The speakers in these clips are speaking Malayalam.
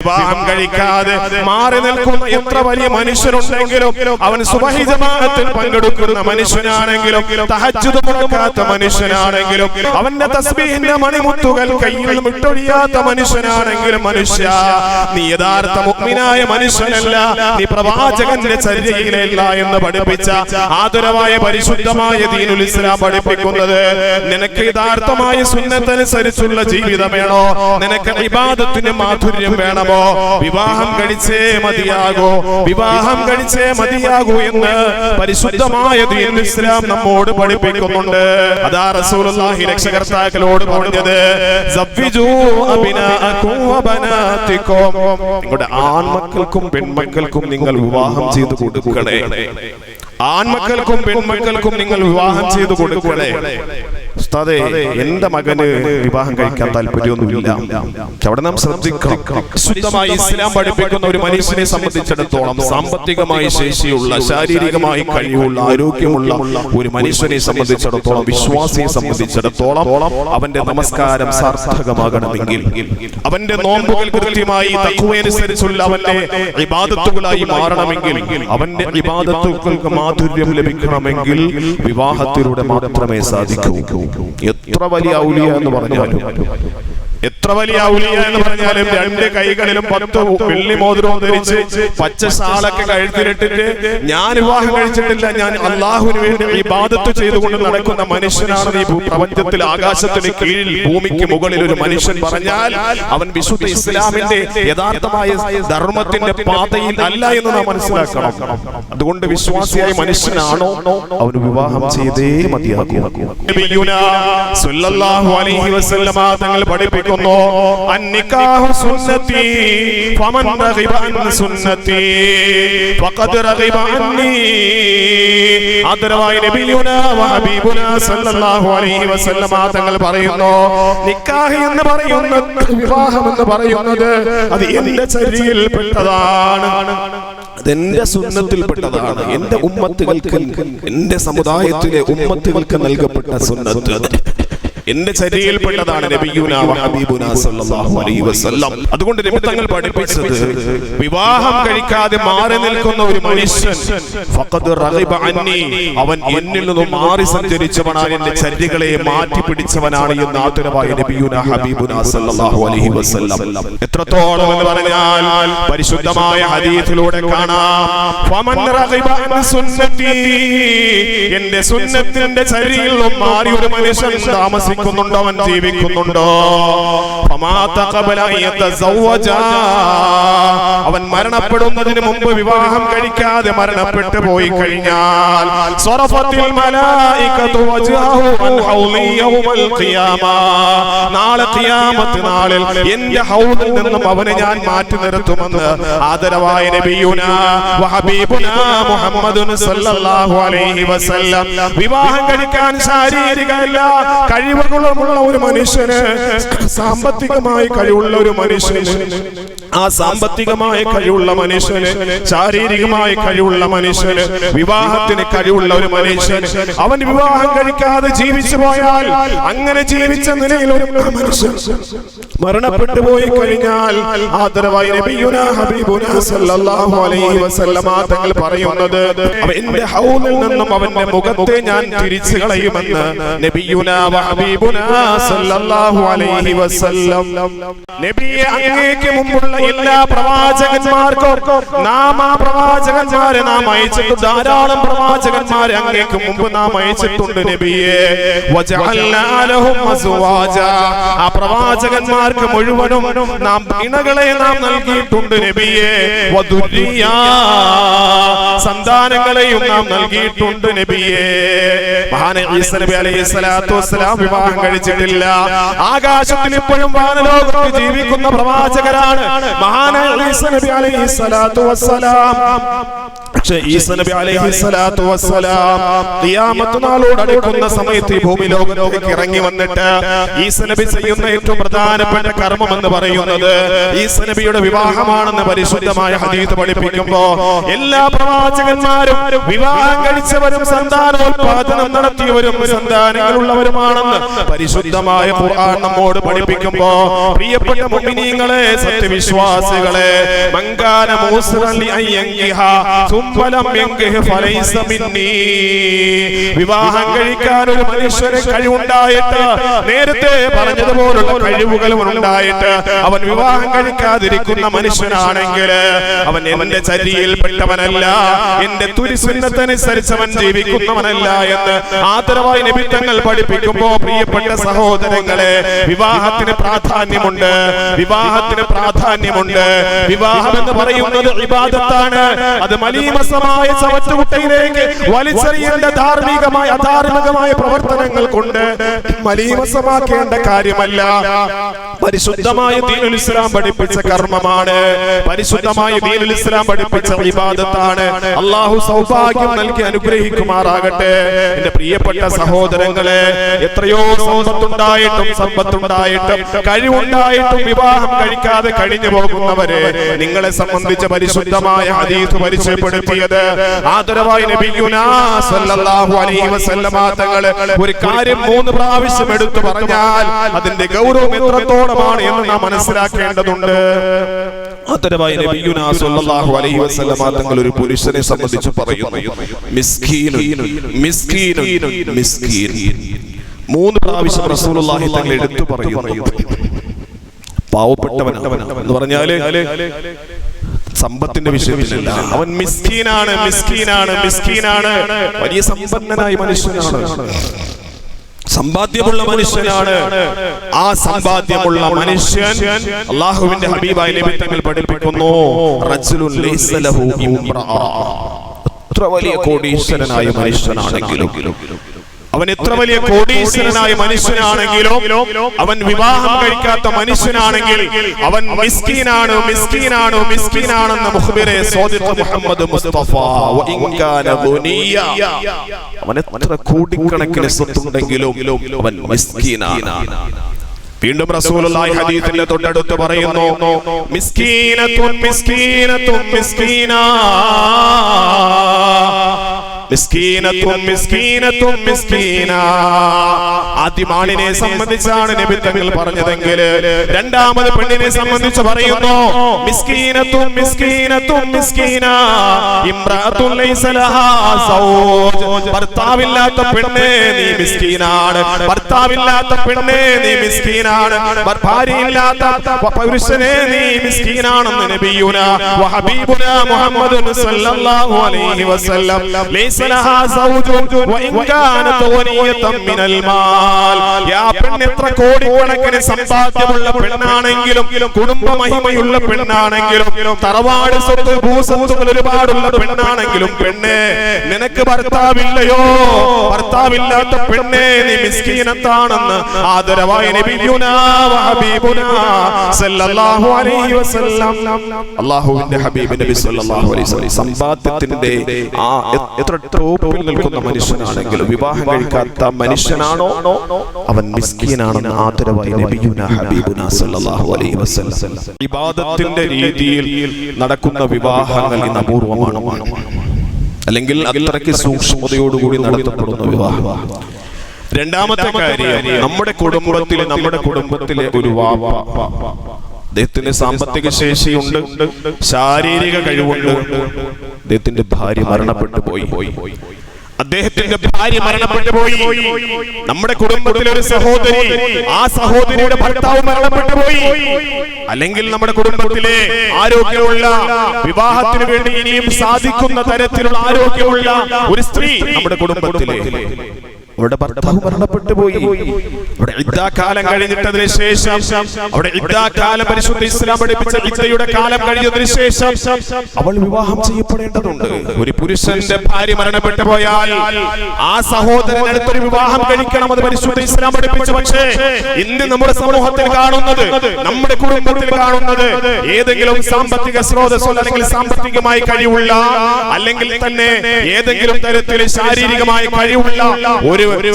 വിവാഹം കഴിക്കാതെ മാറി നിൽക്കുന്ന എത്ര വലിയ മനുഷ്യരുണ്ടെങ്കിലും അവൻ സുബഹി ജമാഅത്തിൽ പങ്കെടുക്കുന്ന മനുഷ്യനാണെങ്കിലും തഹജ്ജുദ് മുടക്കാത്ത മനുഷ്യനാണെങ്കിലും അവന്റെ തസ്ബീഹിന്റെ മണിമുത്തുകൾ കയ്യിൽ വിട്ടൊഴിയാത്ത മനുഷ്യനാണെങ്കിലും മനുഷ്യ നീ യഥാർത്ഥ മുഗ്മിനായ മനുഷ്യനല്ല നീ പ്രവാചകന്റെ ചര്യയിലല്ല എന്ന് പഠിപ്പിച്ച ആതുരമായ പരിശുദ്ധമായ ദീനുൽ ഇസ്ലാം പഠിപ്പിക്കുന്നത് നിനക്ക് യഥാർത്ഥമായ സുന്നത്തനുസരിച്ചുള്ള ജീവിതം വേണോ നിനക്ക് ഇബാദത്തിന്റെ മാധുര്യം വേണമോ വിവാഹം കഴിച്ചേ മതിയാകൂ. വിവാഹം കഴിച്ചേ മതിയാകൂ എന്ന് പരിശുദ്ധമായ ദീൻ ഇസ്ലാം നമ്മോട് പഠിപ്പിക്കുന്നുണ്ട്. അതാ റസൂലുള്ളാഹി രക്ഷകർത്താക്കളോട് പറഞ്ഞത് നിങ്ങളുടെ ആൺമക്കൾക്കും പെൺമക്കൾക്കും നിങ്ങൾ വിവാഹം ചെയ്തു കൊടുക്കണേ. ആൺമക്കൾക്കും പെൺമക്കൾക്കും നിങ്ങൾ വിവാഹം ചെയ്തു കൊടുക്കണേ. ഉസ്താദേ എന്റെ മകന് വിവാഹം കഴിക്കാൻ താല്പര്യമൊന്നുമില്ല. അവിടെ നാം ശ്രദ്ധിക്കണം. ശുദ്ധമായി ഇസ്ലാം പഠിപ്പിക്കുന്ന ഒരു മനുഷ്യനെ സംബന്ധിച്ചിടത്തോളം സാമ്പത്തികമായി ശേഷിയുള്ള ശാരീരികമായി കഴിവുള്ള ആരോഗ്യമുള്ള ഒരു മനുഷ്യനെ സംബന്ധിച്ചിടത്തോളം വിശ്വാസിയെ സംബന്ധിച്ചിടത്തോളം അവന്റെ നമസ്കാരം സാർത്ഥകമാകണമെങ്കിൽ അവന്റെ നോമ്പുകൾ കൃത്യമായി തക്കുവനുസരിച്ചുള്ള അവന്റെ വിവാദത്തുകളായി മാറണമെങ്കിൽ അവന്റെ വിവാദത്തുകൾക്ക് മാധുര്യം ലഭിക്കണമെങ്കിൽ വിവാഹത്തിലൂടെ മാത്രമേ സാധിക്കൂ. എത്ര വലിയ ഔലിയ എന്ന് പറഞ്ഞാലും. എത്ര വലിയ ഔലിയ എന്ന് പറഞ്ഞാലും രണ്ട് കൈകളിലും പത്ത് വെള്ളി മോതിരവും ധരിച്ച് പച്ച സാളൊക്കെ കഴുത്തിലിട്ടിട്ട് ഞാൻ വിവാഹം കഴിച്ചിട്ടില്ല ഞാൻ അള്ളാഹുവിന് വേണ്ടി ഇബാദത്ത് ചെയ്തുകൊണ്ട് നടക്കുന്ന മനുഷ്യനാണ് ഈ പ്രപഞ്ചത്തിൽ ആകാശത്തിന് കീഴിൽ ഭൂമിക്ക് മുകളിൽ ഒരു മനുഷ്യൻ പറഞ്ഞാൽ അവൻ വിശുദ്ധ ഇസ്ലാമിന്റെ യഥാർത്ഥമായ ധർമ്മത്തിന്റെ പാതയിൽ അല്ല എന്ന് നാം മനസ്സിലാക്കണം. അതുകൊണ്ട് വിശ്വാസിയായ മനുഷ്യനാണോ? അവന് വിവാഹം ചെയ്തേ മതിയാകൂ. തങ്ങൾ പഠിപ്പിക്കുന്നു സുന്നത്തി ഫമൻ അൻ സുന്നത്തി ഫഖദ് അന്നി. സല്ലല്ലാഹു അലൈഹി വസല്ലമ തങ്ങൾ പറയുന്നു എന്ന് പറയുന്നത് വിവാഹം എന്ന് പറയുന്നത് അത് എന്റെ ചര്യയിൽ പെട്ടതാണ്. അതെന്റെ സുന്നത്തിൽപ്പെട്ടതാണ് എന്റെ ഉമ്മത്തുകൾക്ക് എന്റെ സമുദായത്തിലെ ഉമ്മത്തുകൾക്ക് നൽകപ്പെട്ട സുന്നത്ത്. എന്റെ ചര്യയിൽപ്പെട്ടതാണ് വസല്ലം. അതുകൊണ്ട് നബി തങ്ങൾ പഠിപ്പിച്ചത് വിവാഹം കഴിക്കാതെ മാറി നിൽക്കുന്ന ഒരു മനുഷ്യൻ. അവൻ എന്നിൽ നിന്നും മാറി സഞ്ചരിച്ചവനാണ് എന്റെ ചര്യകളെ മാറ്റി പിടിച്ചവനാണ് എന്ന് ആതുരമായ നബിയുന ഹബീബുന സല്ലല്ലാഹു അലൈഹി വസല്ലം. എത്രത്തോളം എന്ന് പറഞ്ഞാൽ പരിശുദ്ധമായ ഹദീസിലൂടെ കാണാം. ഫമൻ റഗിബ അൻ സുന്നത്തി. എന്റെ സുന്നത്തിന്റെ ചര്യയിൽ നിന്നും മാറി ഒരു മനുഷ്യൻ താമസിക്കുന്നുണ്ടോ അവൻ ജീവിക്കുന്നുണ്ടോ? അവൻ മരണപ്പെടുന്നതിന് മുമ്പ് വിവാഹം കഴിക്കാതെ മരണപ്പെട്ടു പോയി കഴിഞ്ഞാൽ. നാളെ ഖിയാമത്ത് നാളിൽ എന്റെ ഹൗദിൽ നിന്നും അവനെ ഞാൻ മാറ്റി നിർത്തുമെന്ന് ആദരവായ നബിയുന വഹബീബുന മുഹമ്മദുൻ സല്ലല്ലാഹു അലൈഹി വസല്ലം. വിവാഹം കഴിക്കാൻ ശാരീരികമല്ല കഴിവുകളുമുള്ള ഒരു മനുഷ്യന് സാമ്പത്തികമായി കഴിവുള്ള ഒരു മനുഷ്യന് ആ സാമ്പത്തികമായ കഴിവുള്ള മനുഷ്യന് ശാരീരികമായ കഴിവുള്ള മനുഷ്യന് വിവാഹത്തിന് കഴിവുള്ള ഒരു മനുഷ്യന് അവൻ വിവാഹം കഴിക്കാതെ ജീവിച്ചു പോയാൽ അങ്ങനെ ജീവിച്ച നിലയിൽ ഒരു മനുഷ്യൻ മരണപ്പെട്ടു പോയി കഴിഞ്ഞാൽ തങ്ങൾ പറയുന്നത് അവന്റെ ഹൗലിൽ നിന്നും അവന്റെ മുഖത്തെ ഞാൻ തിരിച്ചു കളയുമെന്ന് നബിയുന വ നബിയെ അങ്ങേക്ക് മുമ്പുള്ള എല്ലാ പ്രവാചകന്മാർക്കും നാം ആ പ്രവാചകന്മാരെ നാം അയച്ചിട്ടുണ്ട് ധാരാളം പ്രവാചകന്മാരെ അങ്ങേക്ക് മുമ്പ് നാം അയച്ചിട്ടുണ്ട് നബിയെ. ആ പ്രവാചകന്മാർക്ക് മുഴുവനും നാം ഇണകളെ നാം നൽകിയിട്ടുണ്ട് നബിയെ. സന്താനങ്ങളെയും നാം നൽകിയിട്ടുണ്ട് നബിയെ. മഹാനബി അലൈഹി സ്വലാത്തു വസ്സലാം വിവാഹം കഴിച്ചിട്ടില്ല. ആകാശത്തിൽ ഇപ്പോഴും വാനലോകത്ത് ജീവിക്കുന്ന പ്രവാചകരാണ്. മഹാനായ ഈസ നബി അലൈഹി സ്വലാത്തു വസ്സലാം. ഈസ നബി അലൈഹി സ്വലാത്തു വസ്സലാം ഖിയാമത്ത് നാളോട് അടുക്കുന്ന സമയത്ത് ഈ ഭൂമി ലോകത്തേക്ക് ഇറങ്ങി വന്നിട്ട് ഈസ നബി ചെയ്യുന്ന ഏറ്റവും പ്രധാനപ്പെട്ട കർമ്മം എന്ന് പറയുന്നത് ഈസ നബിയുടെ വിവാഹമാണെന്ന് പരിശുദ്ധമായ ഹദീത്ത് പഠിപ്പിക്കുമ്പോ എല്ലാ പ്രവാചകന്മാരും വിവാഹം കഴിച്ചവരും സന്താനോത്പാദനം നടത്തിയവരും സന്താനങ്ങളുള്ളവരുമാണെന്ന് പരിശുദ്ധമായ ഖുർആൻ നമ്മോട് പഠിപ്പിക്കുമ്പോ പ്രിയപ്പെട്ട മുഅ്മിനീങ്ങളെ സത്യവിശ്വാസികളെ മങ്കാന മൂസിറൻ ലി അൻ യൻകിഹ സുമ്മ ലം യൻകിഹ് ഫലൈസ മിന്നി. വിവാഹം കഴിക്കാൻ ഒരു മനുഷ്യന് കഴിവുണ്ടായിട്ട് നേരത്തെ പറഞ്ഞതുപോലുള്ള കഴിവുകൾ ഉണ്ടായിട്ട് അവൻ വിവാഹം കഴിക്കാതിരിക്കുന്ന മനുഷ്യനാണെങ്കിൽ അവൻ എന്റെ ചരിയിൽപ്പെട്ടവനല്ല എന്റെ തുരിസുന്നതനുസരിച്ച് അവൻ ജീവിക്കുന്നവനല്ല എന്ന് ആദരവായി നിമിത്തങ്ങൾ പഠിപ്പിക്കുമ്പോ പ്രിയപ്പെട്ട സഹോദരങ്ങളെ വിവാഹത്തിന് പ്രാധാന്യമുണ്ട് വിവാഹത്തിന് പ്രാധാന്യമുണ്ട്. വിവാഹം എന്ന് പറയുന്നത് വിവാദത്താണ് അത് മലീമസമായ ചവറ്റുകുട്ടയിലേക്ക് വലിച്ചെറിയേണ്ട ധാർമ്മികമായ അധാർമികമായ പ്രവർത്തനങ്ങൾ കൊണ്ട് മലീമസമാക്കേണ്ട കാര്യമല്ല. പരിശുദ്ധമായ ദീനുൽ ഇസ്ലാം പഠിപ്പിച്ച കർമ്മമാണ്. പരിശുദ്ധമായ ദീനുൽ ഇസ്ലാം പഠിപ്പിച്ച വിവാദത്താണ് അള്ളാഹു സൗഭാഗ്യം നൽകി അനുഗ്രഹിക്കുമാറാകട്ടെ. എന്റെ പ്രിയപ്പെട്ട സഹോദരങ്ങളെ എത്രയോ സമ്പത്തുണ്ടായിട്ടും സമ്പത്തുണ്ടായിട്ടും കഴിവുണ്ടായിട്ടും വിവാഹം കഴിക്കാതെ കഴിഞ്ഞു പോകുന്നവരെ നിങ്ങളെ സംബന്ധിച്ച പരിശുദ്ധമായ ഹദീസ് പരിചയപ്പെടുത്തിയത് ആദരവായി നബിയുനാ സല്ലല്ലാഹു അലൈഹി വസല്ലമ തങ്ങൾ ഒരു കാര്യം മൂന്ന് പ്രാവശ്യം എടുത്തു പറഞ്ഞാൽ അതിന്റെ ഗൗരവം എത്രത്തോളമാണ് എന്ന് നാം മനസ്സിലാക്കേണ്ടതുണ്ട്. ആദരവായി നബിയുനാ സല്ലല്ലാഹു അലൈഹി വസല്ലമ തങ്ങൾ ഒരു പുരുഷനെ സംബന്ധിച്ച് പറയുന്നു. മിസ്കീനു മിസ്കീനു മിസ്കീൻ മൂന്ന് പ്രാവശ്യം റസൂലുള്ളാഹി തങ്ങൾ എടുത്തു പറയുന്നു. പാവപ്പെട്ടവനാണ് എന്ന് പറഞ്ഞാൽ സമ്പത്തിന്റെ വിഷയത്തിലല്ല. അവൻ മിസ്കീനാണ് മിസ്കീനാണ് മിസ്കീനാണ് വലിയ സമ്പന്നനായ മനുഷ്യനാണ്. സമ്പാദ്യമുള്ള മനുഷ്യനാണ്. ആ സമ്പാദ്യമുള്ള മനുഷ്യൻ അള്ളാഹുവിന്റെ ഹബീബായ തങ്ങൾ പഠിപ്പിക്കുന്നു. എത്ര വലിയ കോടീശ്വരനായ മനുഷ്യനാണെങ്കിലും അവൻ എത്ര വലിയ കോടീശ്വരനായ മനുഷ്യനാണെങ്കിലും അവൻ വിവാഹം കഴിക്കാത്ത മനുഷ്യനാണെങ്കിൽ അവൻ മിസ്കീനാണ് മിസ്കീനാണ് മിസ്കീനാണെന്ന് മുഹബിറെ മുഹമ്മദ് മുസ്തഫ. അവൻ എത്ര കോടിക്കണക്കിന് സ്വത്തുണ്ടെങ്കിലും അവൻ മിസ്കീനാണ്. വീണ്ടും റസൂലുള്ളാഹി ഹദീസിന്റെ തൊട്ടടുത്ത് പറയുന്നു മിസ്കീനത്തുൻ മിസ്കീനത്തുൻ മിസ്കീനാ. മിസ്കീനത്തും മിസ്കീനത്തും മിസ്കീന. ആദ്യം ആളിനെ സംബന്ധിച്ചാണ് നബി തങ്ങൾ പറഞ്ഞതെങ്കിൽ രണ്ടാമത് പെണ്ണിനെ സംബന്ധിച്ച് പറയുന്നു മിസ്കീനത്തും മിസ്കീനത്തും മിസ്കീന. ലൈസ ലഹാ സൗജ്. ഭർത്താവില്ലാത്ത പെണ്ണേ നീ മിസ്കീനാണ്. ഭർത്താവില്ലാത്ത പെണ്ണേ നീ മിസ്കീനാണ്. ഭാര്യയില്ലാത്ത പുരുഷനെ നീ മിസ്കീനാണെന്ന് നബിയുന. വഹബീബുന മുഹമ്മദ് സല്ലല്ലാഹു അലൈഹി വസല്ലം. ലൈസ ലഹാ സൗജുൻ വഇൻ കാനത് ഗനിയതൻ മിനൽ മാൽ. യാ പെണ്ണ് എത്ര കോടിക്കണക്കിന് സമ്പാദ്യമുള്ള പെണ്ണാണെങ്കിലും കുടുംബ മഹിമയുള്ള പെണ്ണാണെങ്കിലും തറവാട് സ്വത്ത് ഭൂസ്വത്തുകൾ ഒരുപാടുള്ള പെണ്ണാണെങ്കിലും പെണ്ണെ. നിനക്ക് ഭർത്താവില്ലയോ? ഭർത്താവില്ലാത്ത പെണ്ണെ നീ മിസ്കീനത്താണെന്ന് ആദരവായ അല്ലാഹുവിന്റെ ഹബീബ് നബി സല്ലല്ലാഹു അലൈഹി വസല്ലം സമ്പാദ്യത്തിന്റെ ആ എത്ര ടോപ്പിൽ നിൽക്കുന്ന മനുഷ്യനാണെങ്കിലും വിവാഹം കഴിക്കാത്ത മനുഷ്യനാണോ? അവൻ മിസ്കീനാണെന്ന് ആദരവായി നബിയുനാ ഹബീബുനാ സല്ലല്ലാഹു അലൈഹി വസല്ലം. ഇബാദത്തിന്റെ രീതിയിൽ നടക്കുന്ന വിവാഹങ്ങൾ ഇന്ന് അപൂർവമാണ്. അല്ലെങ്കിൽ അത്രയ്ക്ക് സൂക്ഷ്മതയോടുകൂടി നടത്തപ്പെടുന്ന വിവാഹം. രണ്ടാമത്തെ കാര്യം നമ്മുടെ കുടുംബത്തിലെ നമ്മുടെ കുടുംബത്തിലെ ഒരു വാവ അദ്ദേഹത്തിന് സാമ്പത്തിക ശേഷിയുണ്ട് ശാരീരിക കഴിവുണ്ട് അദ്ദേഹത്തിന്റെ ഭാര്യ മരണപ്പെട്ടു പോയി പോയി പോയി. അദ്ദേഹത്തിന്റെ ഭാര്യ മരണപ്പെട്ടു പോയി. നമ്മുടെ കുടുംബത്തിലെ ഒരു സഹോദരി ആ സഹോദരിയുടെ ഭർത്താവ് മരണപ്പെട്ടു പോയി. അല്ലെങ്കിൽ നമ്മുടെ കുടുംബത്തിലെ ആരോഗ്യമുള്ള വിവാഹത്തിന് വേണ്ടി ഇനിയും സാധിക്കുന്ന തരത്തിലുള്ള ആരോഗ്യമുള്ള ഒരു സ്ത്രീ നമ്മുടെ കുടുംബത്തിലെ. അവിടെ ഭർത്താവ് മരണപ്പെട്ടു പോയി. അവിടെ കാലം കഴിഞ്ഞിട്ടതിന് ശേഷം അവിടെ ഇദ്ദാകാലം പരിശുദ്ധ ഇസ്ലാം പഠിപ്പിച്ച ഇദ്ദയുടെ കാലം കഴിഞ്ഞതിന് ശേഷം അവൾ വിവാഹം ചെയ്യപ്പെടേണ്ടതുണ്ട്. ഒരു പുരുഷന്റെ ഭാര്യ മരണപ്പെട്ടു പോയാൽ ആ സഹോദരൻ അടുത്തൊരു വിവാഹം കഴിക്കണം അത് പരിശുദ്ധ ഇസ്ലാം പഠിപ്പിച്ചു. പക്ഷേ ഇന്ന് നമ്മുടെ സമൂഹത്തിൽ കാണുന്നത് നമ്മുടെ കുടുംബത്തിൽ കാണുന്നത് ഏതെങ്കിലും സാമ്പത്തിക സ്രോതസ്സോ അല്ലെങ്കിൽ സാമ്പത്തികമായി കഴിവുള്ള അല്ലെങ്കിൽ തന്നെ ഏതെങ്കിലും തരത്തിൽ ശാരീരികമായി കഴിവുള്ള ഒരു ഒരു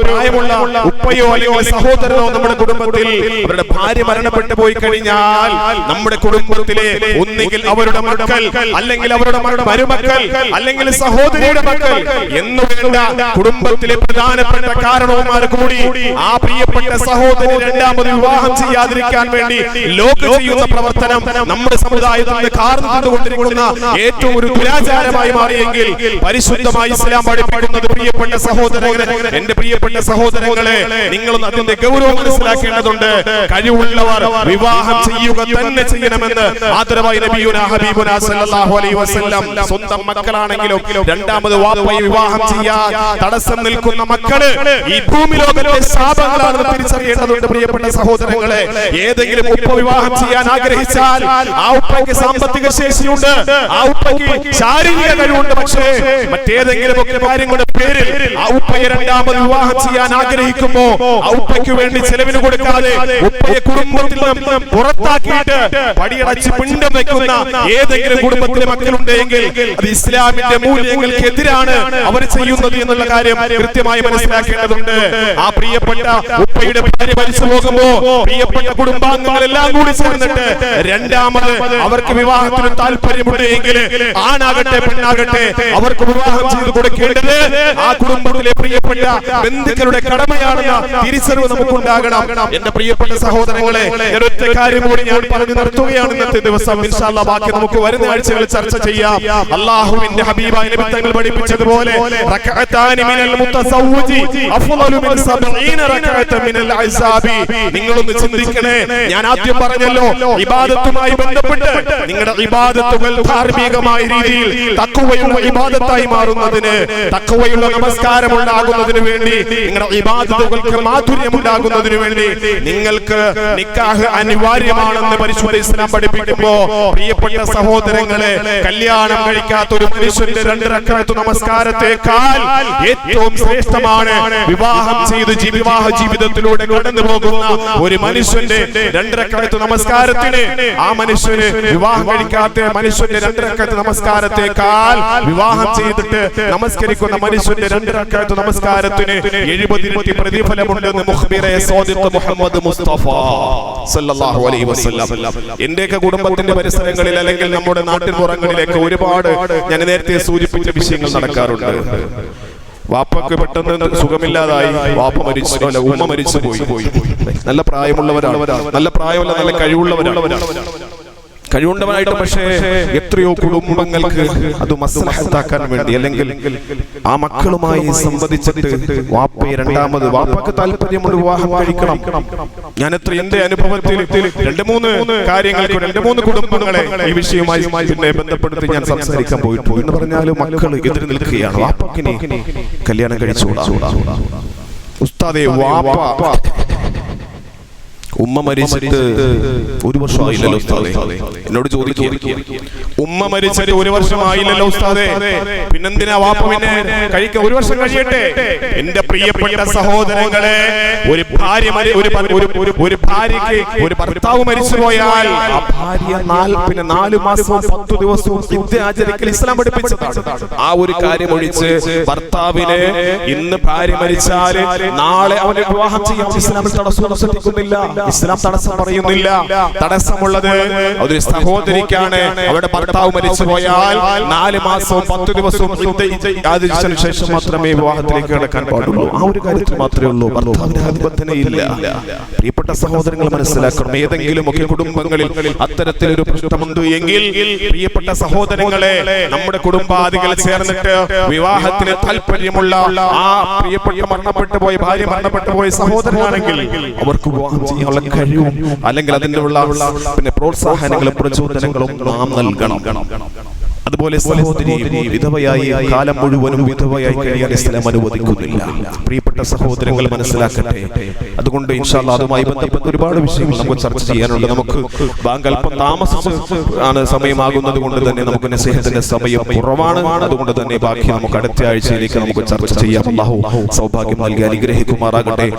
പ്രായമുള്ള ഉപ്പയോ അല്ലെങ്കിൽ സഹോദരനോ നമ്മുടെ കുടുംബത്തിൽ അവരുടെ ഭാര്യ മരണപ്പെട്ടു പോയി കഴിഞ്ഞാൽ നമ്മുടെ കുടുംബത്തിലെ ഒന്നുകിൽ അവരുടെ മക്കൾ അല്ലെങ്കിൽ അവരുടെ മരുമക്കൾ അല്ലെങ്കിൽ സഹോദരിയുടെ മക്കൾ എന്ന് വേണ്ട കുടുംബത്തിലെ പ്രധാനപ്പെട്ട കാരണവന്മാർ കൂടി ആ പ്രിയപ്പെട്ട സഹോദരി രണ്ടാമത് വിവാഹം ചെയ്യാതിരിക്കാൻ വേണ്ടി ലോക ചെയ്യുന്ന പ്രവർത്തനം നമ്മുടെ സമുദായത്തിൽ നിന്ന് കാർന്നു കൊണ്ടുകൊണ്ടിരിക്കുന്ന ഏറ്റവും ഒരു ദുരാചാരമായി മാറിയെങ്കിൽ പരിശുദ്ധമായി ഇസ്ലാം പഠിപ്പിക്കുന്നത് പ്രിയപ്പെട്ട സഹോദരങ്ങളെ എന്റെ പ്രിയപ്പെട്ട സഹോദരങ്ങളെ നിങ്ങളൊന്ന് അതിന്റെ ഗൗരവം മനസ്സിലാക്കേണ്ടതുണ്ട്. കഴിവുള്ളവർ വിവാഹം ചെയ്യുക തന്നെ ചെയ്യണമെന്ന് ആദരവായി സല്ലല്ലാഹു അലൈഹി വസല്ലം സ്വന്തം മക്കളാണെങ്കിലും രണ്ടാമത് വിവാഹം ചെയ്യാൻ തടസ്സം നിൽക്കുന്ന മക്കൾ ഈ ഭൂമി ലോകത്തെ ശാപങ്ങളാണെന്ന് തിരിച്ചറിയേണ്ടതുണ്ട് പ്രിയപ്പെട്ട സഹോദരങ്ങളെ. ഏതെങ്കിലും ഉപ്പ വിവാഹം ചെയ്യാൻ ആഗ്രഹിച്ചാൽ ആ ഉപ്പയ്ക്ക് സാമ്പത്തിക ശേഷിയുണ്ട് ആ ഉപ്പയ്ക്ക് ശാരീരിക കഴിവുണ്ട് പക്ഷേ മറ്റേതെങ്കിലും ഒക്കെ കാര്യങ്ങളുടെ പേരിൽ ആ ഉപ്പയെ രണ്ടാമത് വിവാഹം ചെയ്യാൻ ആഗ്രഹിക്കുമ്പോ ഉപ്പയ്ക്ക് വേണ്ടി ചെലവിന് കൊടുക്കാതെ ഉപ്പയെ കുടുംബത്തിൽ നിന്ന് പുറത്താക്കിയിട്ട് പടിയടച്ച് പിണ്ടം വെക്കുന്ന ഏതെങ്കിലും കുടുംബത്തിലെ മക്കളുണ്ടെങ്കിൽ അത് ഇസ്ലാമിന്റെ മൂല്യങ്ങൾക്ക് മൂല്യങ്ങൾക്കെതിരാണ് അവർ ചെയ്യുന്നത് എന്നുള്ള കാര്യം കൃത്യമായി മനസ്സിലാക്കേണ്ടതുണ്ട്. ആ പ്രിയപ്പെട്ട ഉപ്പയുടെ ഭാര്യ മരിച്ചു പോകുമ്പോ പ്രിയപ്പെട്ട കുടുംബാംഗങ്ങളെല്ലാം കൂടി ചേർന്നിട്ട് രണ്ടാമത് അവർക്ക് വിവാഹത്തിന് താല്പര്യമുണ്ട് എങ്കിൽ ആണാകട്ടെ പെണ്ണാകട്ടെ അവർക്ക് വിവാഹം ചെയ്തു കൊടുക്കേണ്ടത് ആ കുടുംബത്തിലെ പ്രിയപ്പെട്ട ബന്ധുക്കളുടെ കടമയാണെന്ന തിരിച്ചറിവ് നമുക്കുണ്ടാകണം. എന്റെ പ്രിയപ്പെട്ട സഹോദരങ്ങളെ ഞാൻ ഒറ്റ കാര്യം കൂടി ഞാൻ പറഞ്ഞു നിർത്തുകയാണ് ഇന്നത്തെ ദിവസം. ഇൻഷാല്ല ബാക്കി നമുക്ക് വരുന്ന ആഴ്ചകളിൽ ചർച്ച ചെയ്യാം. അള്ളാഹുവിന്റെ ഹബീബായ നബി തങ്ങൾ പഠിപ്പിച്ചതുപോലെ നിങ്ങളൊന്ന് ചിന്തിക്കണേ. ഞാൻ ആദ്യം പറഞ്ഞല്ലോ ഇബാദത്തുമായി ബന്ധപ്പെട്ട് നിങ്ങളുടെ ഇബാദത്തുകൾ ധാർമ്മികമായ രീതിയിൽ തക്കുവയുള്ള ഇബാദത്തായി മാറുന്നതിന് തക്കുവയുള്ള നമസ്കാരം ഉണ്ടാകുന്നതിന് വേണ്ടി നിങ്ങളുടെ ഇബാദത്തുകൾക്ക് മാധുര്യം ഉണ്ടാകുന്നതിന് വേണ്ടി നിങ്ങൾക്ക് നിക്കാഹ് അനിവാര്യമാണെന്ന് പരിശുദ്ധ ഇസ്ലാം പഠിപ്പിക്കുമ്പോ പ്രിയപ്പെട്ട സഹോദരങ്ങളെ കല്യാണം കഴിക്കാത്ത ഒരു മനുഷ്യന്റെ രണ്ട് റക്അത്ത് നമസ്കാരത്തെക്കാൾ ഏറ്റവും ശ്രേഷ്ഠമാണ് വിവാഹം ചെയ്ത് വിവാഹ ജീവിതത്തിലൂടെ കടന്നു പോകുന്ന ഒരു മനുഷ്യന്റെ രണ്ടരക്കാലത്ത് നമസ്കാരത്തിന്. ആ മനുഷ്യന് വിവാഹം കഴിക്കാത്ത മനുഷ്യന്റെ രണ്ടരക്കാലത്ത് നമസ്കാരത്തെക്കാൾ വിവാഹം ചെയ്തിട്ട് നമസ്കരിക്കുന്ന മനുഷ്യന്റെ രണ്ടരക്കാലത്ത് നമസ്കാരത്തിന് എഴുപതിരട്ടി പ്രതിഫലമുണ്ടെന്ന് സ്വാദിഖ് മുഹമ്മദ് മുസ്തഫ സല്ലല്ലാഹു അലൈഹി വസല്ലം. എന്റെയൊക്കെ കുടുംബത്തിന്റെ പരിസരങ്ങളിൽ അല്ലെങ്കിൽ നമ്മുടെ നാട്ടിൻപുറങ്ങളിലേക്ക് ഒരുപാട് ഞാൻ നേരത്തെ സൂചിപ്പിച്ച വിഷയങ്ങൾ നടക്കാറുണ്ട്. വാപ്പക്ക് പെട്ടെന്ന് സുഖമില്ലാതായി. വാപ്പ മരിച്ചു അല്ല ഉമ്മ മരിച്ചു പോയി നല്ല പ്രായമുള്ളവരാണ്. നല്ല പ്രായമല്ല നല്ല കഴിവുള്ളവരാണ്. കഴിവുണ്ടവനായിട്ട് പക്ഷേ എത്രയോ കുടുംബങ്ങൾക്ക് അത് മസ്ലഹത്താക്കാൻ വേണ്ടി അല്ലെങ്കിൽ ആ മക്കളുമായി സംവദിച്ചിട്ട് വാപ്പയെ രണ്ടാമത് വാപ്പക്ക് താല്പര്യമുണ്ട് വിവാഹം കഴിക്കണം. ഞാൻ എത്ര എന്റെ അനുഭവത്തിൽ രണ്ട് മൂന്ന് കാര്യങ്ങൾ രണ്ട് മൂന്ന് കുടുംബങ്ങളെ ഈ വിഷയവുമായി പിന്നെ ബന്ധപ്പെടുത്തി ഞാൻ സംസാരിക്കാൻ പോയിട്ടു എന്ന് പറഞ്ഞാലും മക്കൾ എതിർ നിൽക്കുകയാണ്. വാപ്പക്കിനെ കല്യാണം കഴിച്ചുകൂടാ? ഉസ്താദേ വാപ്പ. ഉമ്മ മരിച്ചിട്ട് ഒരു വർഷമായില്ലല്ലോ ഉസ്താദെ. എന്നോട് ചോദിക്കുക ഉമ്മ മരിച്ചിട്ട് ഒരു വർഷമായില്ലല്ലോ ഉസ്താദെ. പിന്നെന്തിനാ വാപ്പ പിന്നെ കഴിക്ക ഒരു വർഷം കഴിയട്ടെ? എന്റെ പ്രിയപ്പെട്ട സഹോദരങ്ങളെ ഒരു ഭാര്യ ഒരു ഒരു- ഒരു- ഒരു ഭർത്താവ് മരിച്ചു പോയാൽ ആ ഭാര്യ പിന്നെ നാല് മാസം പത്ത് ദിവസവും വിദ്യ ആചരിക്കൽ ഇസ്ലാം പഠിപ്പിച്ചതാണ്. ആ ഒരു കാര്യം ഒഴിച്ച് ഭർത്താവിന് ഇന്ന് ഭാര്യ മരിച്ചാൽ നാളെ അവനെ വിവാഹം ചെയ്യാൻ ഇസ്ലാമിൽ തടസ്സം അനുസരിക്കുന്നില്ല ഇസ്ലാം തടസ്സം പറയുന്നില്ല. തടസ്സമുള്ളത് ഒരു സഹോദരിക്കാണ്. അവരുടെ ഭർത്താവ് മരിച്ചു പോയാൽ നാല് മാസവും പത്ത് ദിവസവും ശേഷം മാത്രമേ വിവാഹത്തിലേക്ക് കടക്കാൻ പാടുള്ളൂ. ആ ഒരു കാര്യത്തിൽ മാത്രമേ ഉള്ളൂ. ഭർത്താവിന്റെ ആധിപത്യമില്ല പ്രിയപ്പെട്ട സഹോദരങ്ങൾ മനസ്സിലാക്കണം. ഏതെങ്കിലും ഒക്കെ കുടുംബങ്ങളിൽ അത്തരത്തിൽ ഒരു പ്രശ്നമുണ്ട് എങ്കിൽ പ്രിയപ്പെട്ട സഹോദരങ്ങളെ നമ്മുടെ കുടുംബാദികൾ ചേർന്നിട്ട് വിവാഹത്തിന് താല്പര്യമുള്ള ആ പ്രിയപ്പെട്ട മരണപ്പെട്ടു പോയ ഭാര്യ മരണപ്പെട്ടു പോയ സഹോദരനാണെങ്കിൽ അവർക്ക് വിവാഹം ചെയ്യാനുള്ള കഴിവും അല്ലെങ്കിൽ അതിന്റെ ഉള്ള പിന്നെ പ്രോത്സാഹനങ്ങളും പ്രചോദനങ്ങളും നാം നൽകണം. അതുപോലെ സഹോദരി വിധവയായി കാലം മുഴുവനും വിധവയായി കഴിയാൻ ഇസ്ലാം അനുവദിക്കുന്നില്ല. പ്രിയപ്പെട്ട സഹോദരങ്ങൾ മനസ്സിലാക്കട്ടെ? അതുകൊണ്ട് ഇൻഷാല്ല അതുമായി ബന്ധപ്പെട്ട് ഒരുപാട് വിഷയങ്ങൾ നമുക്ക് ചർച്ച ചെയ്യാനുണ്ട്. നമുക്ക് ബാങ്ക് അല്പം താമസിച്ച് ആണ് സമയമാകുന്നത് കൊണ്ട് തന്നെ നമുക്ക് നസീഹത്തിന്റെ സമയം കുറവാണ്. അതുകൊണ്ട് തന്നെ ബാക്കി നമുക്ക് അടുത്ത ആഴ്ചയിലേക്ക് നമുക്ക് ചർച്ച ചെയ്യാം. സൗഭാഗ്യം നൽകി അനുഗ്രഹിക്കുമാറാകട്ടെ.